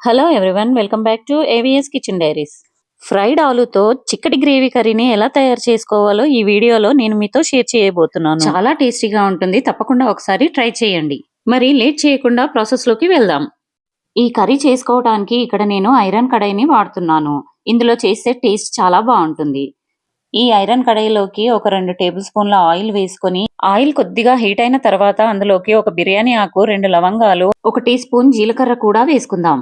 Hello everyone welcome back to AVS kitchen diaries fried ఆలుతో చిక్కటి gravy కర్రీని ఎలా తయారు చేసుకోవాలో ఈ వీడియోలో నేను మీతో షేర్ చేయబోతున్నాను. చాలా టేస్టీగా ఉంటుంది తప్పకుండా ఒకసారి ట్రై చేయండి. మరి లేట్ చేయకుండా ప్రాసెస్లోకి వెళ్దాం. ఈ కర్రీ చేసుకోవడానికి ఇక్కడ నేను ఐరన్ కడాయిని వాడుతున్నాను. ఇందులో చేస్తే టేస్ట్ చాలా బాగుంటుంది. ఈ ఐరన్ కడాయిలోకి ఒక రెండు టేబుల్ స్పూన్ల ఆయిల్ వేసుకొని ఆయిల్ కొద్దిగా హీట్ అయిన తర్వాత అందులోకి ఒక బిర్యానీ ఆకు రెండు లవంగాలు ఒక టీ స్పూన్ జీలకర్ర కూడా వేసుకుందాం.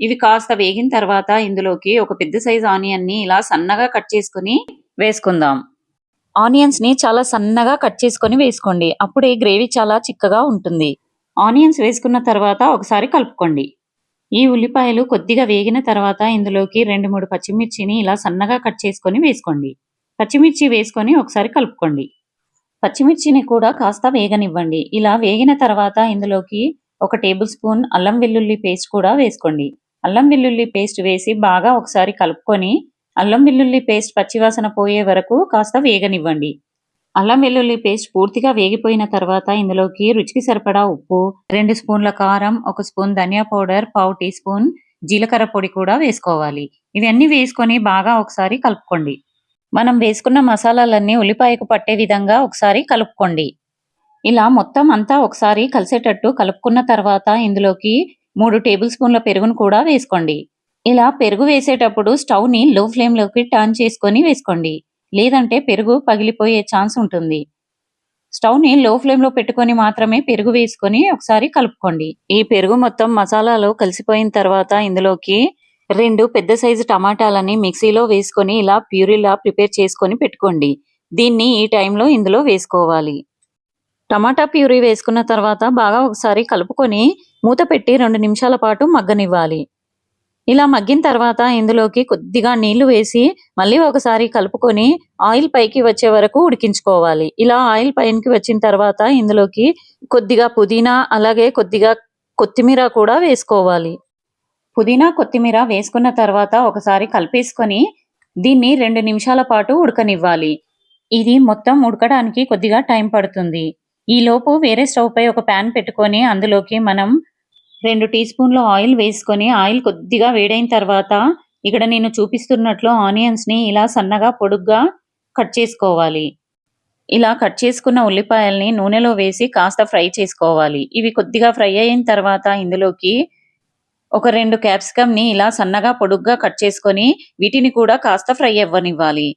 ఇవి కాస్త వేగిన తర్వాత ఇందులోకి ఒక పెద్ద సైజ్ ఆనియన్ని ఇలా సన్నగా కట్ చేసుకుని వేసుకుందాం. ఆనియన్స్ని చాలా సన్నగా కట్ చేసుకొని వేసుకోండి. అప్పుడే గ్రేవీ చాలా చిక్కగా ఉంటుంది. ఆనియన్స్ వేసుకున్న తర్వాత ఒకసారి కలుపుకోండి. ఈ ఉల్లిపాయలు కొద్దిగా వేగిన తర్వాత ఇందులోకి రెండు మూడు పచ్చిమిర్చిని ఇలా సన్నగా కట్ చేసుకొని వేసుకోండి. పచ్చిమిర్చి వేసుకొని ఒకసారి కలుపుకోండి. పచ్చిమిర్చిని కూడా కాస్త వేగనివ్వండి. ఇలా వేగిన తర్వాత ఇందులోకి ఒక టేబుల్ స్పూన్ అల్లం వెల్లుల్లి పేస్ట్ కూడా వేసుకోండి. అల్లం వెల్లుల్లి పేస్ట్ వేసి బాగా ఒకసారి కలుపుకొని అల్లం వెల్లుల్లి పేస్ట్ పచ్చివాసన పోయే వరకు కాస్త వేగనివ్వండి. అల్లం వెల్లుల్లి పేస్ట్ పూర్తిగా వేగిపోయిన తర్వాత ఇందులోకి రుచికి సరిపడా ఉప్పు రెండు స్పూన్ల కారం ఒక స్పూన్ ధనియా పౌడర్ పావు టీ స్పూన్ జీలకర్ర పొడి కూడా వేసుకోవాలి. ఇవన్నీ వేసుకొని బాగా ఒకసారి కలుపుకోండి. మనం వేసుకున్న మసాలాలన్నీ ఉల్లిపాయకు పట్టే విధంగా ఒకసారి కలుపుకోండి. ఇలా మొత్తం అంతా ఒకసారి కలిసేటట్టు కలుపుకున్న తర్వాత ఇందులోకి మూడు టేబుల్ స్పూన్ల పెరుగును కూడా వేసుకోండి. ఇలా పెరుగు వేసేటప్పుడు స్టవ్ని లో ఫ్లేమ్లోకి టర్న్ చేసుకొని వేసుకోండి. లేదంటే పెరుగు పగిలిపోయే ఛాన్స్ ఉంటుంది. స్టవ్ని లో ఫ్లేమ్లో పెట్టుకొని మాత్రమే పెరుగు వేసుకొని ఒకసారి కలుపుకోండి. ఈ పెరుగు మొత్తం మసాలాలో కలిసిపోయిన తర్వాత ఇందులోకి రెండు పెద్ద సైజు టమాటాలని మిక్సీలో వేసుకొని ఇలా ప్యూరీలా ప్రిపేర్ చేసుకొని పెట్టుకోండి. దీన్ని ఈ టైంలో ఇందులో వేసుకోవాలి. టమాటా ప్యూరీ వేసుకున్న తర్వాత బాగా ఒకసారి కలుపుకొని మూత పెట్టి రెండు నిమిషాల పాటు మగ్గనివ్వాలి. ఇలా మగ్గిన తర్వాత ఇందులోకి కొద్దిగా నీళ్ళు వేసి మళ్ళీ ఒకసారి కలుపుకొని ఆయిల్ పైకి వచ్చే వరకు ఉడికించుకోవాలి. ఇలా ఆయిల్ పైకి వచ్చిన తర్వాత ఇందులోకి కొద్దిగా పుదీనా అలాగే కొద్దిగా కొత్తిమీర కూడా వేసుకోవాలి. పుదీనా కొత్తిమీర వేసుకున్న తర్వాత ఒకసారి కలిపేసుకొని దీన్ని రెండు నిమిషాల పాటు ఉడకనివ్వాలి. ఇది మొత్తం ఉడకడానికి కొద్దిగా టైం పడుతుంది. ఈ లోపు వేరే స్టవ్ పై ఒక ప్యాన్ పెట్టుకొని అందులోకి మనం రెండు టీ స్పూన్ల ఆయిల్ వేసుకొని ఆయిల్ కొద్దిగా వేడైన తర్వాత ఇక్కడ నేను చూపిస్తున్నట్లు ఆనియన్స్ని ఇలా సన్నగా పొడుగ్గా కట్ చేసుకోవాలి. ఇలా కట్ చేసుకున్న ఉల్లిపాయల్ని నూనెలో వేసి కాస్త ఫ్రై చేసుకోవాలి. ఇవి కొద్దిగా ఫ్రై అయిన తర్వాత ఇందులోకి ఒక రెండు క్యాప్సికమ్ని ఇలా సన్నగా పొడుగ్గా కట్ చేసుకొని వీటిని కూడా కాస్త ఫ్రై అవ్వనివ్వాలి.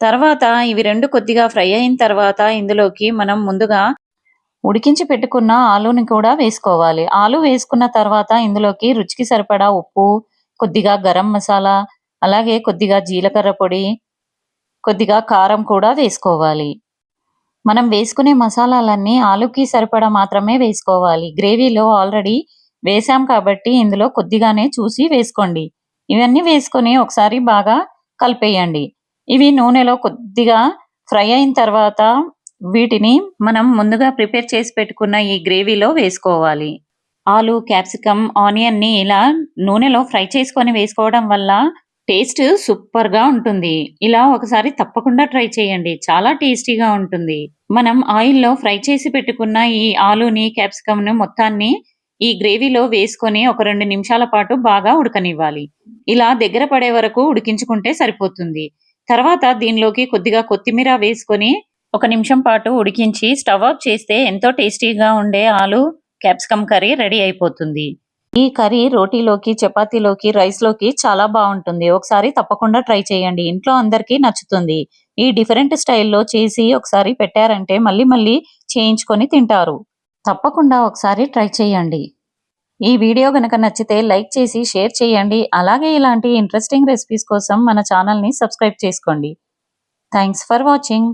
తర్వాత ఇవి రెండు కొద్దిగా ఫ్రై అయిన తర్వాత ఇందులోకి మనం ముందుగా ఉడికించి పెట్టుకున్న ఆలూని కూడా వేసుకోవాలి. ఆలు వేసుకున్న తర్వాత ఇందులోకి రుచికి సరిపడా ఉప్పు కొద్దిగా గరం మసాలా అలాగే కొద్దిగా జీలకర్ర పొడి కొద్దిగా కారం కూడా వేసుకోవాలి. మనం వేసుకునే మసాలాలన్నీ ఆలుకి సరిపడా మాత్రమే వేసుకోవాలి. గ్రేవీలో ఆల్రెడీ వేసాం కాబట్టి ఇందులో కొద్దిగానే చూసి వేసుకోండి. ఇవన్నీ వేసుకొని ఒకసారి బాగా కలిపేయండి. ఇవి నూనెలో కొద్దిగా ఫ్రై అయిన తర్వాత వీటిని మనం ముందుగా ప్రిపేర్ చేసి పెట్టుకున్న ఈ గ్రేవీలో వేసుకోవాలి. ఆలు క్యాప్సికమ్ ఆనియన్ని ఇలా నూనెలో ఫ్రై చేసుకొని వేసుకోవడం వల్ల టేస్ట్ సూపర్గా ఉంటుంది. ఇలా ఒకసారి తప్పకుండా ట్రై చేయండి. చాలా టేస్టీగా ఉంటుంది. మనం ఆయిల్లో ఫ్రై చేసి పెట్టుకున్న ఈ ఆలుని క్యాప్సికమ్ను మొత్తాన్ని ఈ గ్రేవీలో వేసుకొని ఒక రెండు నిమిషాల పాటు బాగా ఉడకనివ్వాలి. ఇలా దగ్గర పడే వరకు ఉడికించుకుంటే సరిపోతుంది. తర్వాత దీనిలోకి కొద్దిగా కొత్తిమీర వేసుకొని ఒక నిమిషం పాటు ఉడికించి స్టవ్ ఆఫ్ చేస్తే ఎంతో టేస్టీగా ఉండే ఆలు క్యాప్సికమ్ కర్రీ రెడీ అయిపోతుంది. ఈ కర్రీ రోటీలోకి చపాతీలోకి రైస్లోకి చాలా బాగుంటుంది. ఒకసారి తప్పకుండా ట్రై చేయండి. ఇంట్లో అందరికీ నచ్చుతుంది. ఈ డిఫరెంట్ స్టైల్లో చేసి ఒకసారి పెట్టారంటే మళ్ళీ మళ్ళీ చేయించుకొని తింటారు. తప్పకుండా ఒకసారి ట్రై చేయండి. ఈ వీడియో కనుక నచ్చితే లైక్ చేసి షేర్ చేయండి. అలాగే ఇలాంటి ఇంట్రెస్టింగ్ రెసిపీస్ కోసం మన ఛానల్ని సబ్స్క్రైబ్ చేసుకోండి. Thanks for watching.